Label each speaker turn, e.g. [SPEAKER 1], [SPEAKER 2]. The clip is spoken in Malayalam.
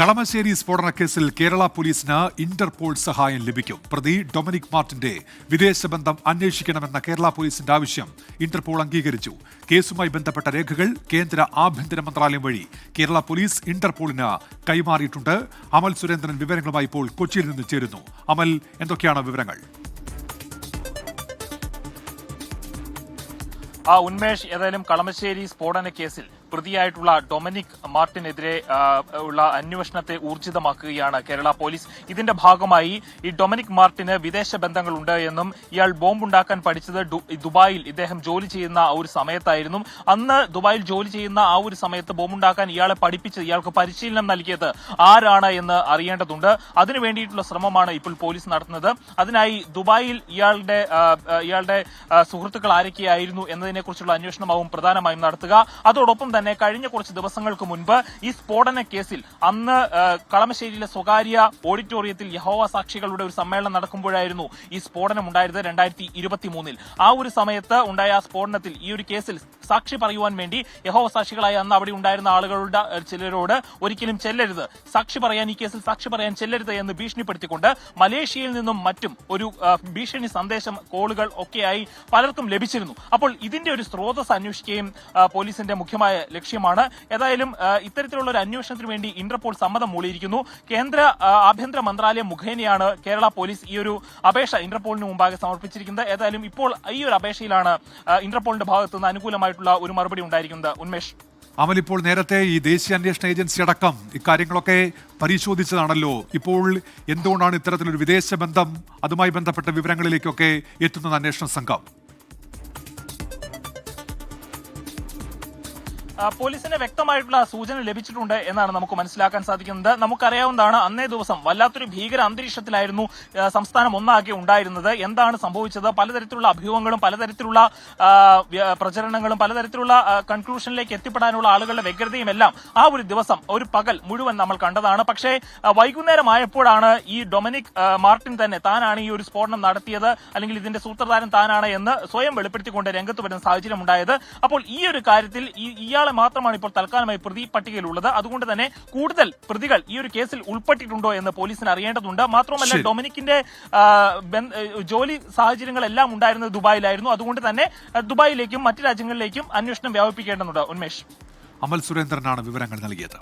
[SPEAKER 1] കളമശ്ശേരി സ്ഫോടനക്കേസിൽ കേരള പോലീസിന് ഇന്റർപോൾ സഹായം ലഭിക്കും. പ്രതി ഡൊമിനിക് മാർട്ടിന്റെ വിദേശ ബന്ധം അന്വേഷിക്കണമെന്ന കേരള പോലീസിന്റെ ആവശ്യം ഇന്റർപോൾ അംഗീകരിച്ചു. കേസുമായി ബന്ധപ്പെട്ട രേഖകൾ കേന്ദ്ര ആഭ്യന്തര മന്ത്രാലയം വഴി കേരള പോലീസ് ഇന്റർപോളിന് കൈമാറിയിട്ടുണ്ട്. അമൽ സുരേന്ദ്രൻ വിവരങ്ങളുമായി ഇപ്പോൾ കൊച്ചിയിൽ നിന്ന് ചേരുന്നു. അമൽ എന്തൊക്കെയാണ് വിവരങ്ങൾ?
[SPEAKER 2] ആ ഉന്മേഷ് ഏതായാലും കളമശ്ശേരി സ്ഫോടന കേസിൽ പ്രതിയായിട്ടുള്ള ഡൊമിനിക് മാർട്ടിനെതിരെ ഉള്ള അന്വേഷണത്തെ ഊർജിതമാക്കുകയാണ് കേരള പോലീസ്. ഇതിന്റെ ഭാഗമായി ഈ ഡൊമിനിക് മാർട്ടിന് വിദേശ ബന്ധങ്ങളുണ്ട് എന്നും ഇയാൾ ബോംബുണ്ടാക്കാൻ പഠിച്ചത് ദുബായിൽ ഇദ്ദേഹം ജോലി ചെയ്യുന്ന ആ ഒരു സമയത്തായിരുന്നു. അന്ന് ദുബായിൽ ജോലി ചെയ്യുന്ന ആ ഒരു സമയത്ത് ബോംബുണ്ടാക്കാൻ ഇയാളെ പഠിപ്പിച്ചത് ഇയാൾക്ക് പരിശീലനം നൽകിയത് ആരാണ് എന്ന് അറിയേണ്ടതുണ്ട്. അതിനുവേണ്ടിയിട്ടുള്ള ശ്രമമാണ് ഇപ്പോൾ പോലീസ് നടത്തുന്നത്. അതിനായി ദുബായിൽ ഇയാളുടെ ഇയാളുടെ സുഹൃത്തുക്കൾ ആരൊക്കെയായിരുന്നു എന്നതിനെക്കുറിച്ചുള്ള അന്വേഷണമാവും പ്രധാനമായും നടത്തുക. അതോടൊപ്പം തന്നെ കഴിഞ്ഞ കുറച്ച് ദിവസങ്ങൾക്ക് മുൻപ് ഈ സ്ഫോടന കേസിൽ അന്ന് കളമശ്ശേരിയിലെ സ്വകാര്യ ഓഡിറ്റോറിയത്തിൽ യഹോവ സാക്ഷികളുടെ ഒരു സമ്മേളനം നടക്കുമ്പോഴായിരുന്നു ഈ സ്ഫോടനം ഉണ്ടായത് രണ്ടായിരത്തി ആ ഒരു സമയത്ത് ഉണ്ടായ ആ സ്ഫോടനത്തിൽ ഈ ഒരു കേസിൽ സാക്ഷി പറയുവാൻ വേണ്ടി യഹോവ സാക്ഷികളായ അന്ന് അവിടെ ഉണ്ടായിരുന്ന ആളുകളുടെ ചിലരോട് ഒരിക്കലും ചെല്ലരുത്. സാക്ഷി പറയാൻ ഈ കേസിൽ സാക്ഷി പറയാൻ ചെല്ലരുത് എന്ന് ഭീഷണിപ്പെടുത്തിക്കൊണ്ട് മലേഷ്യയിൽ നിന്നും മറ്റും ഒരു ഭീഷണി സന്ദേശം കോളുകൾ ഒക്കെയായി പലർക്കും ലഭിച്ചിരുന്നു. അപ്പോൾ ഇതിന്റെ ഒരു സ്രോതസ് അന്വേഷിക്കുകയും പോലീസിന്റെ മുഖ്യമായ ലക്ഷ്യമാണ്. ഏതായാലും ഇത്തരത്തിലുള്ള ഒരു അന്വേഷണത്തിന് വേണ്ടി ഇന്റർപോൾ സമ്മതം മൂളിയിരിക്കുന്നു. കേന്ദ്ര ആഭ്യന്തര മന്ത്രാലയം മുഖേനയാണ് കേരള പോലീസ് ഈ ഒരു അപേക്ഷ ഇന്റർപോളിന് മുമ്പാകെ സമർപ്പിച്ചിരിക്കുന്നത്. ഏതായാലും ഇപ്പോൾ ഈ ഒരു അപേക്ഷയിലാണ് ഇന്റർപോളിന്റെ ഭാഗത്തു നിന്ന് അനുകൂലമായിട്ടുള്ള ഒരു മറുപടി ഉണ്ടായിരിക്കുന്നത്. ഉന്മേഷ്.
[SPEAKER 1] അമൽ ഇപ്പോൾ നേരത്തെ ഈ ദേശീയ അന്വേഷണ ഏജൻസി അടക്കം ഇക്കാര്യങ്ങളൊക്കെ പരിശോധിച്ചതാണല്ലോ. ഇപ്പോൾ എന്തുകൊണ്ടാണ് ഇത്തരത്തിലൊരു വിദേശ ബന്ധം അതുമായി ബന്ധപ്പെട്ട വിവരങ്ങളിലേക്കൊക്കെ എത്തുന്നത് അന്വേഷണ സംഘം?
[SPEAKER 2] പോലീസിന് വ്യക്തമായിട്ടുള്ള സൂചന ലഭിച്ചിട്ടുണ്ട് എന്നാണ് നമുക്ക് മനസ്സിലാക്കാൻ സാധിക്കുന്നത്. നമുക്കറിയാവുന്നതാണ് അന്നേ ദിവസം വല്ലാത്തൊരു ഭീകര അന്തരീക്ഷത്തിലായിരുന്നു സംസ്ഥാനം ഒന്നാകെ ഉണ്ടായിരുന്നത്. എന്താണ് സംഭവിച്ചത്? പലതരത്തിലുള്ള അഭ്യൂഹങ്ങളും പലതരത്തിലുള്ള പ്രചരണങ്ങളും പലതരത്തിലുള്ള കൺക്ലൂഷനിലേക്ക് എത്തിപ്പെടാനുള്ള ആളുകളുടെ വ്യഗ്രതയും എല്ലാം ആ ഒരു ദിവസം ഒരു പകൽ മുഴുവൻ നമ്മൾ കണ്ടതാണ്. പക്ഷേ വൈകുന്നേരമായപ്പോഴാണ് ഈ ഡൊമിനിക് മാർട്ടിൻ തന്നെ താനാണ് ഈ ഒരു സ്ഫോടനം നടത്തിയത് അല്ലെങ്കിൽ ഇതിന്റെ സൂത്രധാരൻ താനാണ് എന്ന് സ്വയം വെളിപ്പെടുത്തിക്കൊണ്ട് രംഗത്ത് വരുന്ന സാഹചര്യം ഉണ്ടായത് അപ്പോൾ ഈ ഒരു കാര്യത്തിൽ ഈ ഇയാളെ മാത്രമാണ് ഇപ്പോൾ തൽക്കാലമായി പ്രതി പട്ടികയിലുള്ളത്. അതുകൊണ്ട് തന്നെ കൂടുതൽ പ്രതികൾ ഈ ഒരു കേസിൽ ഉൾപ്പെട്ടിട്ടുണ്ടോ എന്ന് പോലീസിന് അറിയേണ്ടതുണ്ട്. മാത്രമല്ല ഡൊമിനിക്കിന്റെ ജോലി സാഹചര്യങ്ങളെല്ലാം ഉണ്ടായിരുന്നത് ദുബായിലായിരുന്നു. അതുകൊണ്ട് തന്നെ ദുബായിലേക്കും മറ്റു രാജ്യങ്ങളിലേക്കും അന്വേഷണം വ്യാപിപ്പിക്കേണ്ടതുണ്ട്. ഉന്മേഷ്.
[SPEAKER 1] അമൽ സുരേന്ദ്രനാണ് വിവരങ്ങൾ നൽകിയത്.